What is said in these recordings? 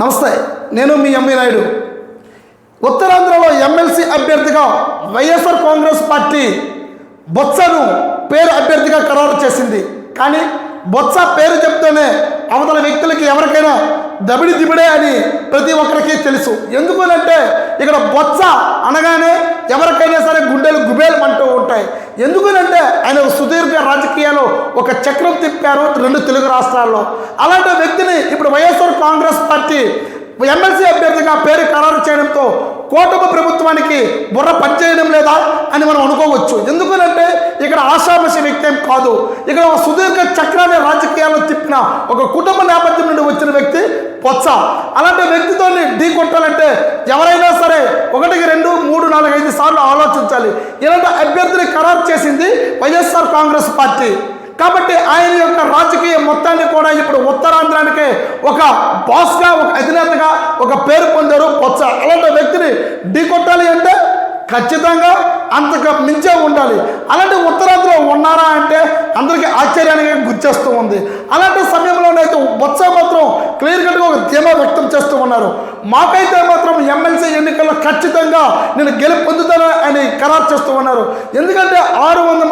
నమస్తే నేను మీ ఎంవి నాయుడు. ఉత్తరాంధ్రలో ఎమ్మెల్సీ అభ్యర్థిగా వైఎస్ఆర్ కాంగ్రెస్ పార్టీ బొత్సను పేరు అభ్యర్థిగా ఖరారు చేసింది. కానీ బొత్స పేరు చెప్తేనే అవతల వ్యక్తులకి ఎవరికైనా దబిడి దిబిడే అని ప్రతి ఒక్కరికి తెలుసు. ఎందుకనంటే ఇక్కడ బొత్స అనగానే ఎవరికైనా సరే గుండెలు గుబేలు అంటూ ఉంటాయి. ఎందుకనంటే ఆయన సుదీర్ఘ రాజకీయాలు ఒక చక్రం తిప్పారు రెండు తెలుగు రాష్ట్రాల్లో. అలాంటి వ్యక్తిని ఇప్పుడు వైఎస్ఆర్ కాంగ్రెస్ పార్టీ ఎమ్మెల్సీ అభ్యర్థిగా పేరు ఖరారు చేయడం కూటమి ప్రభుత్వానికి బుర్ర పనిచేయడం లేదా అని మనం అనుకోవచ్చు. ఎందుకనంటే ఇక్కడ ఆశామసి వ్యక్తి ఏం కాదు. ఇక్కడ ఒక సుదీర్ఘ చక్రాన్ని రాజకీయాల్లో తిప్పిన ఒక కుటుంబ నేపథ్యం నుండి వచ్చిన వ్యక్తి పొచ్చ అలాంటి వ్యక్తితో ఢీ కొట్టాలంటే ఎవరైనా సరే ఒకటికి రెండు మూడు నాలుగు ఐదు సార్లు ఆలోచించాలి. ఇలాంటి అభ్యర్థిని ఖరారు చేసింది వైఎస్ఆర్ కాంగ్రెస్ పార్టీ. కాబట్టి ఆయన యొక్క రాజకీయ మొత్తాన్ని కూడా ఇప్పుడు ఉత్తరాంధ్రానికి ఒక బాస్గా ఒక అధినేతగా ఒక పేరు పొందారు పొత్స అలాంటి వ్యక్తిని ఢీకొట్టాలి అంటే ఖచ్చితంగా అంతకు మించే ఉండాలి. అలాంటి ఉత్తరాంధ్రలో ఉన్నారా అంటే అందరికీ ఆశ్చర్యానికి గుర్చేస్తూ ఉంది. అలాంటి సమయంలోనైతే బొత్స మాత్రం క్లియర్ కట్గా ఒక ధీమా వ్యక్తం చేస్తూ ఉన్నారు. మాకైతే మాత్రం ఎమ్మెల్సీ ఎన్నికల్లో ఖచ్చితంగా నేను గెలుపొందుతాను అని ఖరారు చేస్తూ ఉన్నారు. ఎందుకంటే ఆరు వందల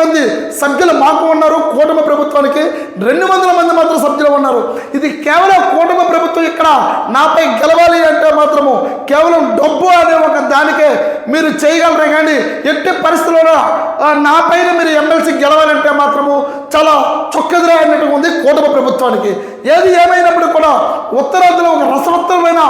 సభ్యులు మాకు ఉన్నారు కూటమి ప్రభుత్వానికి రెండు వందల మంది మాత్రం సభ్యులు ఉన్నారు. ఇది కేవలం కూటమి ప్రభుత్వం ఇక్కడ నాపై గెలవాలి అంటే మాత్రము కేవలం డబ్బు అనే ఒక దానికే మీరు చేయగలరే కానీ ఎట్టి పరిస్థితుల్లో నాపైన మీరు ఎమ్మెల్సీ గెలవాలంటే మాత్రము చాలా చొక్కదిరా అన్నట్టు ఉంది కూటమి ప్రభుత్వానికి. ఏది ఏమైనప్పుడు కూడా ఉత్తరాదిలో ఒక రసవత్తరమైన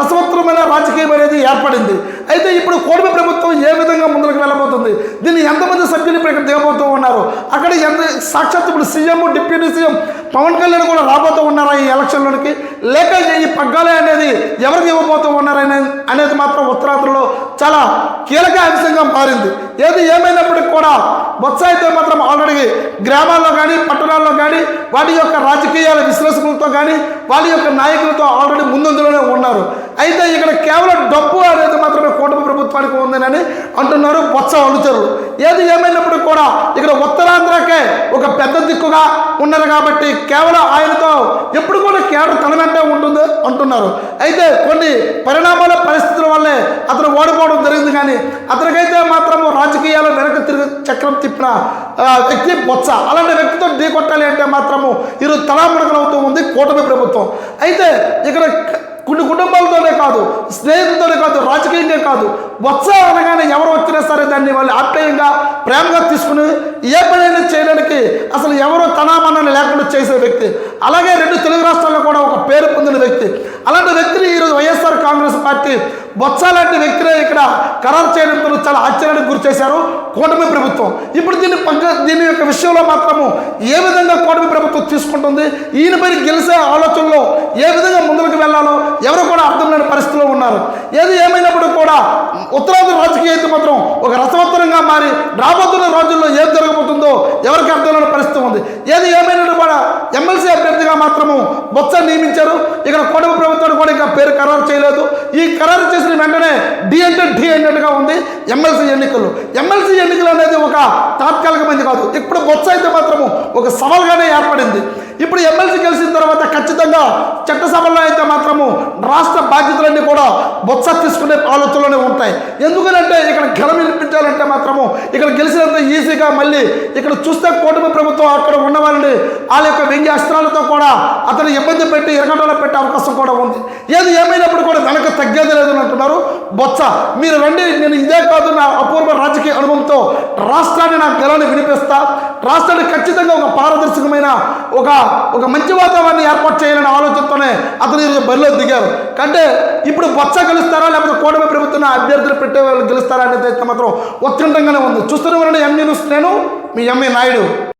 రసవత్తరమైన రాజకీయం అనేది ఏర్పడింది. అయితే ఇప్పుడు కూటమి ప్రభుత్వం ఏ విధంగా ముందుకు వెళ్ళబోతుంది? దీన్ని ఎంతమంది సభ్యులు ఇప్పుడు ఇక్కడ దిగబోతూ ఉన్నారు? అక్కడ ఎంత సాక్షాత్ ఇప్పుడు CM deputy CM Pawan Kalyan కూడా రాబోతూ ఉన్నారా ఈ ఎలక్షన్లోకి లేక ఈ పగ్గాలే అనేది ఎవరికి ఇవ్వబోతూ ఉన్నారనే అనేది మాత్రం ఉత్తరాంధ్రలో చాలా కీలక అంశంగా మారింది. ఏది ఏమైనప్పటికీ కూడా బొత్స అయితే మాత్రం ఆల్రెడీ గ్రామాల్లో కానీ పట్టణాల్లో కానీ వాటి యొక్క రాజకీయాల విశ్లేషకులతో కానీ వాళ్ళ యొక్క నాయకులతో ఆల్రెడీ ముందందులోనే ఉన్నారు. అయితే ఇక్కడ కేవలం డబ్బు అనేది మాత్రమే కూటమి ప్రభుత్వానికి ఉందని అంటున్నారు బొత్స అనుచరులు. ఏది ఏమైనప్పటికీ కూడా ఇక్కడ ఉత్తరాంధ్రకే ఒక పెద్ద దిక్కుగా ఉన్నారు కాబట్టి కేవలం ఆయనతో ఎప్పుడు కూడా కేవలం తన కారణంగా ఉంటుంది అంటున్నారు. అయితే కొన్ని పరిణామాల పరిస్థితుల వల్లే అతను ఓడిపోవడం జరిగింది కానీ అతనికైతే మాత్రము రాజకీయాలు వెనక తిరిగి చక్రం తిప్పిన వ్యక్తి బొత్స. అలాంటి వ్యక్తితో ఢీ కొట్టాలి అంటే మాత్రము ఇరు తలాముడకలవుతూ ఉంది కూటమి ప్రభుత్వం. అయితే ఇక్కడ కొన్ని కుటుంబాలతోనే కాదు స్నేహితులు కాదు రాజకీయంగా కాదు. బొత్స అనగానే ఎవరు వచ్చినా సరే దాన్ని వాళ్ళు ఆప్యాయంగా ప్రేమగా తీసుకుని ఏ పనైనా చేయడానికి అసలు ఎవరు తనామన్నని లేకుండా చేసే వ్యక్తి. అలాగే రెండు తెలుగు రాష్ట్రాల్లో కూడా ఒక పేరు పొందిన వ్యక్తి. అలాంటి వ్యక్తిని ఈరోజు వైఎస్ఆర్ కాంగ్రెస్ పార్టీ బొత్స లాంటి వ్యక్తినే ఇక్కడ ఖరారు చేయడంతో చాలా ఆశ్చర్యానికి గురి చేశారు కూటమి ప్రభుత్వం. ఇప్పుడు దీన్ని దీని యొక్క విషయంలో మాత్రము ఏ విధంగా తీసుకుంటుంది. ఈయన పైన గెలిచే ఆలోచనలో ఏ విధంగా ముందుకు వెళ్ళాలో ఎవరు కూడా అర్థం లేని పరిస్థితిలో ఉన్నారు. ఏది ఏమైనప్పుడు కూడా ఉత్తరాంధ్ర రాజకీయ అయితే మాత్రం ఒక రసవత్తరంగా మారి రాబోతున్న రోజుల్లో ఏం జరగబోతుందో ఎవరికి అర్థం లేని పరిస్థితి ఉంది. ఏది ఏమైనా కూడా ఎమ్మెల్సీ మాత్రము బొత్స నియమించారు. ఇక్కడ కూటమి ప్రభుత్వాన్ని కూడా ఇంకా పేరు ఖరారు చేయలేదు. ఈ ఖరారు చేసిన వెంటనే డి అంటే డి అన్నట్టుగా ఉంది ఎమ్మెల్సీ ఎన్నికలు. ఎమ్మెల్సీ ఎన్నికలు అనేది ఒక తాత్కాలికమైనది కాదు. ఇప్పుడు బొత్స అయితే మాత్రము ఒక సవాల్గానే ఏర్పడింది. ఇప్పుడు ఎమ్మెల్సీ గెలిచిన తర్వాత ఖచ్చితంగా చట్టసభలో అయితే మాత్రము రాష్ట్ర బాధ్యతలన్నీ కూడా బొత్స తీసుకునే ఆలోచనలోనే ఉంటాయి. ఎందుకనంటే ఇక్కడ ఘనం వినిపించాలంటే మాత్రము ఇక్కడ గెలిచినంత ఈజీగా మళ్ళీ ఇక్కడ చూస్తే కూటమి ప్రభుత్వం అక్కడ ఉన్న వాళ్ళని వాళ్ళ యొక్క వ్యంగ్య అస్త్రాలతో కూడా అతను ఇబ్బంది పెట్టి ఎరగడంలో పెట్టే అవకాశం కూడా ఉంది. ఏది ఏమైనప్పుడు కూడా వెనక తగ్గేది లేదని అంటున్నారు. బొత్స మీరు రండి నేను ఇదే కాదు నా అపూర్వ రాజకీయ అనుభవంతో రాష్ట్రాన్ని నా గెలని వినిపిస్తా. రాష్ట్రాన్ని ఖచ్చితంగా ఒక పారదర్శకమైన ఒక ఒక మంచి వాతావరణాన్ని ఏర్పాటు చేయాలనే ఆలోచనతోనే అతను ఈరోజు బరిలో దిగారు. అంటే ఇప్పుడు బొత్స గెలుస్తారా లేకపోతే కూటమి ప్రభుత్వం అభ్యర్థులు పెట్టే వాళ్ళు గెలుస్తారా అనేది అయితే మాత్రం ఉత్కంఠంగానే ఉంది. చూస్తున్న వాళ్ళని ఎంఈ నేను మీ ఎంఏ నాయుడు.